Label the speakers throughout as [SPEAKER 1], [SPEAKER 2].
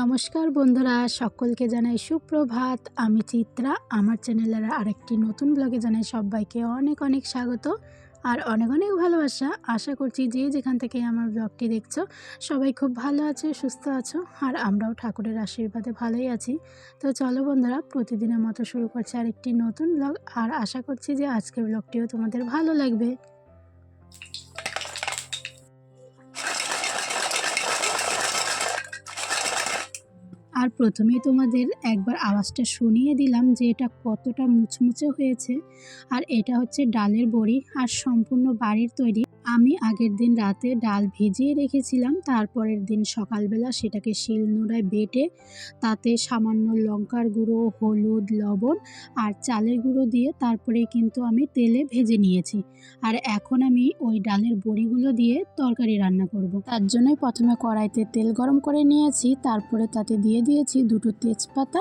[SPEAKER 1] নমস্কার বন্ধুরা, সকলকে জানাই সুপ্রভাত। আমি চিত্রা, আমার চ্যানেলের আরেকটি নতুন ব্লগে জানাই সবাইকে অনেক অনেক স্বাগত আর অনেক অনেক ভালোবাসা। আশা করছি যে যেখান থেকে আমার ব্লগটি দেখছ, সবাই খুব ভালো আছে, সুস্থ আছো আর আমরাও ঠাকুরের আশীর্বাদে ভালোই আছি। তো চলো বন্ধুরা, প্রতিদিনের মতো শুরু করছি আরেকটি নতুন ব্লগ আর আশা করছি যে আজকের ব্লগটিও তোমাদের ভালো লাগবে। আর প্রথমেই তোমাদের একবার আওয়াজটা শুনিয়ে দিলাম যে এটা কতটা মুচমুচে হয়েছে। আর এটা হচ্ছে ডালের বড়ি আর সম্পূর্ণ বাড়ির তৈরি। আমি আগের দিন রাতে ডাল ভিজিয়ে রেখেছিলাম, তারপরের দিন সকালবেলা সেটাকে শিলনোড়ায় বেটে, তাতে সামান্য লঙ্কার গুঁড়ো, হলুদ, লবণ আর চালের গুঁড়ো দিয়ে তারপরে কিন্তু আমি তেলে ভেজে নিয়েছি। আর এখন আমি ওই ডালের বড়িগুলো দিয়ে তরকারি রান্না করব। তার জন্যই প্রথমে কড়াইতে তেল গরম করে নিয়েছি, তারপরে তাতে দিয়ে দিয়েছি দুটো তেজপাতা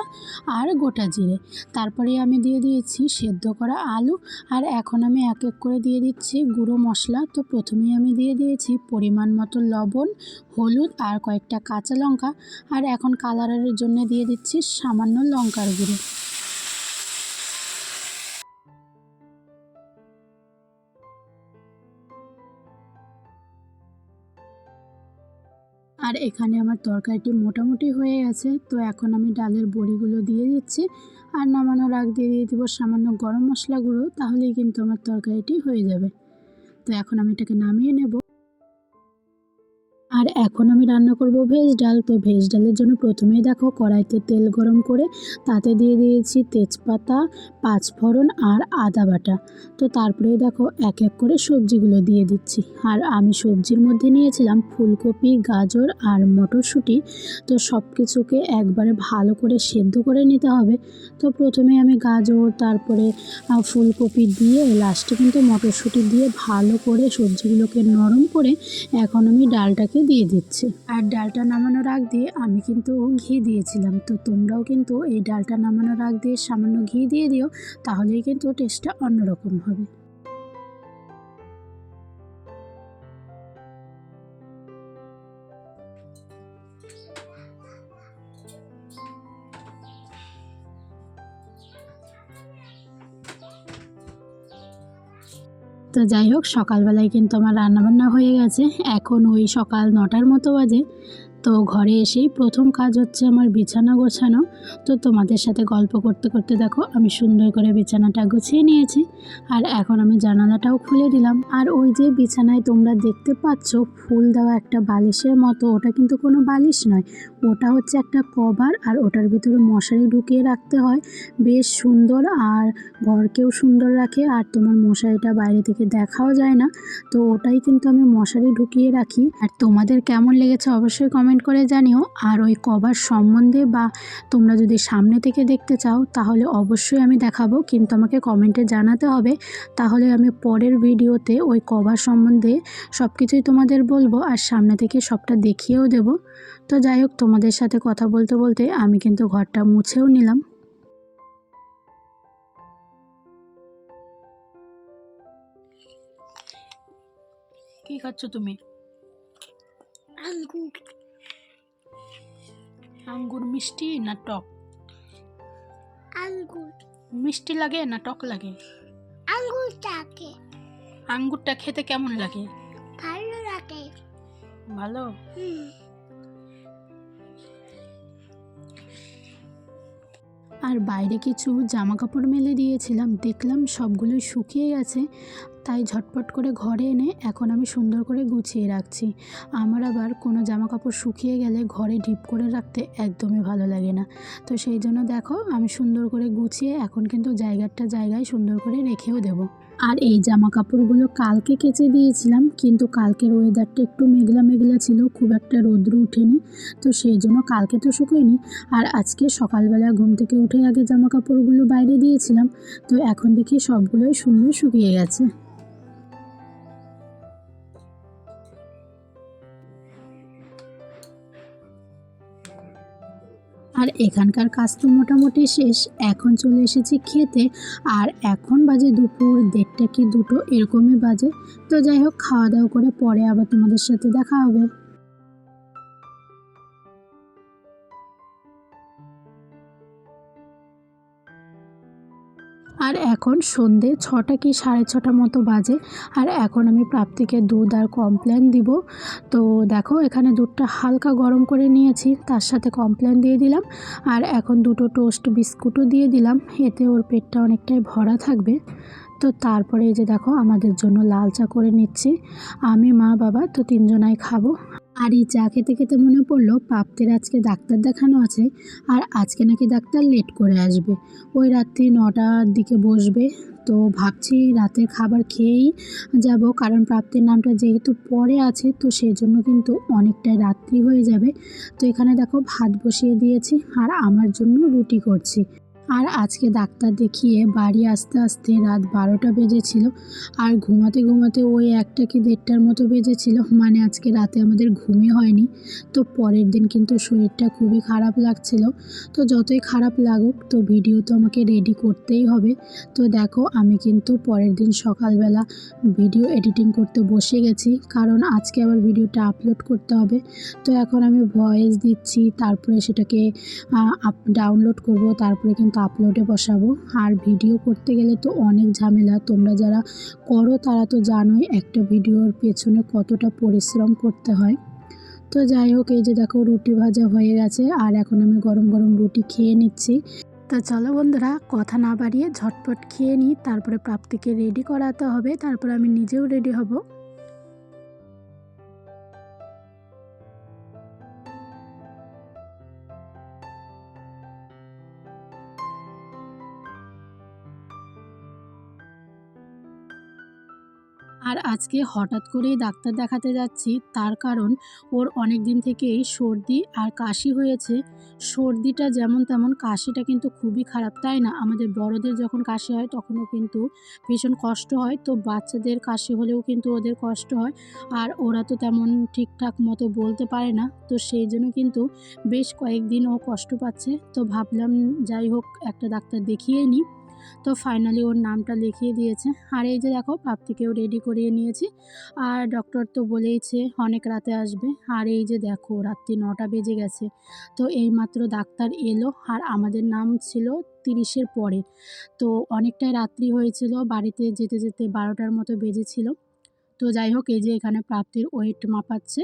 [SPEAKER 1] আর গোটা জিরে। তারপরে আমি দিয়ে দিয়েছি সেদ্ধ করা আলু আর এখন আমি এক এক করে দিয়ে দিচ্ছি গুঁড়ো মশলা। তো প্রথমেই আমি দিয়ে দিয়েছি পরিমাণ মতো লবণ, হলুদ আর কয়েকটা কাঁচা লঙ্কা। আর এখন কালারের জন্য দিয়ে দিচ্ছি সামান্য লঙ্কার গুঁড়ো। আর এখানে আমার তরকারিটি মোটামুটি হয়ে গেছে। তো এখন আমি ডালের বড়িগুলো দিয়ে দিচ্ছি। আর নামানোর আগ দিয়ে দিয়ে দেবো সামান্য গরম মশলা গুঁড়ো, তাহলেই কিন্তু আমার তরকারিটি হয়ে যাবে। তো এখন আমি এটাকে নামিয়ে নেব। আর এখন আমি রান্না করব ভেজ ডাল। তো ভেজ ডালের জন্য প্রথমেই দেখো কড়াইতে তেল গরম করে তাতে দিয়ে দিয়েছি তেজপাতা, পাঁচফোড়ন আর আদা বাটা। তো তারপরেই দেখো এক এক করে সবজিগুলো দিয়ে দিচ্ছি। আর আমি সবজির মধ্যে নিয়েছিলাম ফুলকপি, গাজর আর মটরশুঁটি। তো সব কিছুকে একবারে ভালো করে সেদ্ধ করে নিতে হবে। তো প্রথমে আমি গাজর, তারপরে ফুলকপি দিয়ে লাস্টে কিন্তু মটরশুঁটি দিয়ে ভালো করে সবজিগুলোকে নরম করে এখন আমি ডালটাকে দিয়ে দিচ্ছে। আর ডালটা নামানোর আগ দিয়ে আমি কিন্তু ঘি দিয়েছিলাম। তো তোমরাও কিন্তু এই ডালটা নামানোর আগ দিয়ে সামান্য ঘি দিয়ে দিও, তাহলেই কিন্তু টেস্টটা অন্যরকম হবে। তো যাই হোক, সকালবেলায় কিন্তু আমার রান্নাবান্না হয়ে গেছে। এখন ওই সকাল নটার মতো বাজে। তো ঘরে এসেই প্রথম কাজ হচ্ছে আমার বিছানা গোছানো। তো তোমাদের সাথে গল্প করতে করতে দেখো, আমি সুন্দর করে বিছানাটা গুছিয়ে নিয়েছি আর এখন আমি জানালাটাও খুলে দিলাম। আর ওই যে বিছানায় তোমরা দেখতে পাচ্ছ, ফুল দেওয়া একটা বালিশের মতো, ওটা কিন্তু কোনো বালিশ নয়। ওটা হচ্ছে একটা কভার আর ওটার ভিতরে মশারি ঢুকিয়ে রাখতে হয়। বেশ সুন্দর আর ঘরকেও সুন্দর রাখে আর তোমার মশারিটা বাইরে থেকে দেখাও যায় না। তো ওটাই কিন্তু আমি মশারি ঢুকিয়ে রাখি। আর তোমাদের কেমন লেগেছে অবশ্যই কমেন্ট করে জানিও। আর ওই কভার সম্বন্ধে বা তোমরা যদি সামনে থেকে দেখতে চাও তাহলে অবশ্যই আমি দেখাবো। কিন্তু আমাকে কমেন্টে জানাতে হবে। তাহলে আমি পরের ভিডিওতে ওই কভার সম্বন্ধে সব কিছুই তোমাদের বলব। আর সামনে থেকে সবটা দেখিয়েও দেব। তো যাই হোক তোমাদের সাথে কথা বলতে বলতে আমি কিন্তু ঘরটা মুছেও নিলাম। কি খাচ্ছ তুমি?
[SPEAKER 2] আঙ্গুর
[SPEAKER 1] আঙ্গুর মিষ্টি না টক?
[SPEAKER 2] আঙ্গুর।
[SPEAKER 1] মিষ্টি লাগে না টক লাগে?
[SPEAKER 2] আঙ্গুরটাকে
[SPEAKER 1] আঙ্গুরটা খেতে কেমন লাগে?
[SPEAKER 2] ভালো লাগে।
[SPEAKER 1] ভালো? আর বাইরে কিছু জামা কাপড় মেলে দিয়েছিলাম। দেখলাম সবগুলো শুকিয়ে গেছে, তাই ঝটপট করে ঘরে এনে এখন আমি সুন্দর করে গুছিয়ে রাখছি। আমার আবার কোনো জামা কাপড় শুকিয়ে গেলে ঘরে ডিপ করে রাখতে একদমই ভালো লাগে না। তো সেই জন্য দেখো, আমি সুন্দর করে গুছিয়ে এখন কিন্তু জায়গাটা জায়গায় সুন্দর করে রেখেও দেবো। আর এই জামা কাপড়গুলো কালকে কেচে দিয়েছিলাম, কিন্তু কালকের ওয়েদারটা একটু মেঘলা মেঘলা ছিল, খুব একটা রৌদ্র উঠেনি তো সেই জন্য কালকে তো শুকোয়নি। আর আজকে সকালবেলা ঘুম থেকে উঠে আগে জামা কাপড়গুলো বাইরে দিয়েছিলাম। তো এখন দেখি সবগুলোই সুন্দর শুকিয়ে গেছে। আর এখানকার কাজ তো মোটামুটি শেষ। এখন চলে এসেছি খেতে, আর এখন বাজে দুপুর, দেড়টা কি দুটো, এরকমই বাজে। তো যাই হোক খাওয়া দাওয়া করে পরে আবার তোমাদের সাথে দেখা হবে। আর এখন সন্ধে ছটা কি সাড়ে ছটা মতো বাজে, আর এখন আমি প্রাপ্তিকে দুধ আর কমপ্লেন দিব। তো দেখো, এখানে দুধটা হালকা গরম করে নিয়েছি, তার সাথে কমপ্লেন দিয়ে দিলাম, আর এখন দুটো টোস্ট বিস্কুটও দিয়ে দিলাম, এতে ওর পেটটা অনেকটাই ভরা থাকবে। তো তারপরে এই যে দেখো, আমাদের জন্য লাল চা করে নিচ্ছি। আমি, মা, বাবা, তো তিনজনাই খাব। আর এই চা খেতে খেতে মনে পড়ল প্রাপ্তির আজকে ডাক্তার দেখানো আছে আর আজকে নাকি ডাক্তার লেট করে আসবে। ওই রাত্রি নটার দিকে বসবে। তো ভাবছি রাতের খাবার খেয়েই যাব, কারণ প্রাপ্তির নামটা যেহেতু পরে আছে, তো সেই জন্য কিন্তু অনেকটাই রাত্রি হয়ে যাবে। তো এখানে দেখো ভাত বসিয়ে দিয়েছি আর আমার জন্য রুটি করছি। আর আজকে ডাক্তার দেখিয়ে বাড়ি আসতে আসতে রাত বারোটা বেজেছিল আর ঘুমাতে ঘুমাতে ওই একটা কি দেড়টার মতো বেজেছিল। মানে আজকে রাতে আমাদের ঘুমই হয়নি। তো পরের দিন কিন্তু শরীরটা খুবই খারাপ লাগছিল। তো যতই খারাপ লাগুক, তো ভিডিও তো আমাকে রেডি করতেই হবে। তো দেখো, আমি কিন্তু পরের দিন সকালবেলা ভিডিও এডিটিং করতে বসে গেছি। কারণ আজকে আবার ভিডিওটা আপলোড করতে হবে। তো এখন আমি ভয়েস দিচ্ছি, তারপরে সেটাকে আপ ডাউনলোড করব। তারপরে কিন্তু আপলোডে বসাবো। আর ভিডিও করতে গেলে তো অনেক ঝামেলা। তোমরা যারা করো, তারা তো জানোই একটা ভিডিওর পেছনে কতটা পরিশ্রম করতে হয়। তো যাই হোক, এই যে দেখো রুটি ভাজা হয়ে গেছে, আর এখন আমি গরম গরম রুটি খেয়ে নিচ্ছি। তো চলো বন্ধুরা, কথা না বাড়িয়ে ঝটপট খেয়ে নিই, তারপরে প্রাপ্তিকে রেডি করাতে হবে, তারপরে আমি নিজেও রেডি হব। আর আজকে হঠাৎ করেই ডাক্তার দেখাতে যাচ্ছি, তার কারণ ওর অনেক দিন থেকেই সর্দি আর কাশি হয়েছে। সর্দিটা যেমন তেমন কাশিটা কিন্তু খুবই খারাপ, তাই না? আমাদের বড়দের যখন কাশি হয়, তখনও কিন্তু ভীষণ কষ্ট হয়। তো বাচ্চাদের কাশি হলেও কিন্তু ওদের কষ্ট হয়। আর ওরা তো তেমন ঠিকঠাক মতো বলতে পারে না। তো সেই জন্য কিন্তু বেশ কয়েকদিন ও কষ্ট পাচ্ছে। তো ভাবলাম যাই হোক, একটা ডাক্তার দেখিয়ে নিই। তো ফাইনালি ওর নামটা লিখিয়ে দিয়েছে। আর এই যে দেখো প্রাপ্তিকেও রেডি করিয়ে নিয়েছি। আর ডক্টর তো বলেইছে অনেক রাতে আসবে। আর এই যে দেখো, রাত্রি নটা বেজে গেছে। তো এইমাত্র ডাক্তার এলো, আর আমাদের নাম ছিল তিরিশের পরে। তো অনেকটাই রাত্রি হয়েছিল, বাড়িতে যেতে যেতে বারোটার মতো বেজেছিল। তো যাই হোক, এই যে এখানে প্রাপ্তির ওয়েট মাপাচ্ছে।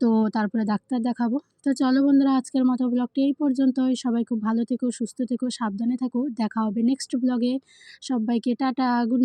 [SPEAKER 1] তো তারপরে ডাক্তার দেখাবো। তো চলো বন্ধুরা, আজকের মতো ব্লগটি এই পর্যন্তই। সবাই খুব ভালো থেকো, সুস্থ থেকো, সাবধানে থাকো। দেখা হবে নেক্সট ব্লগে সবাইকে টাটা গুড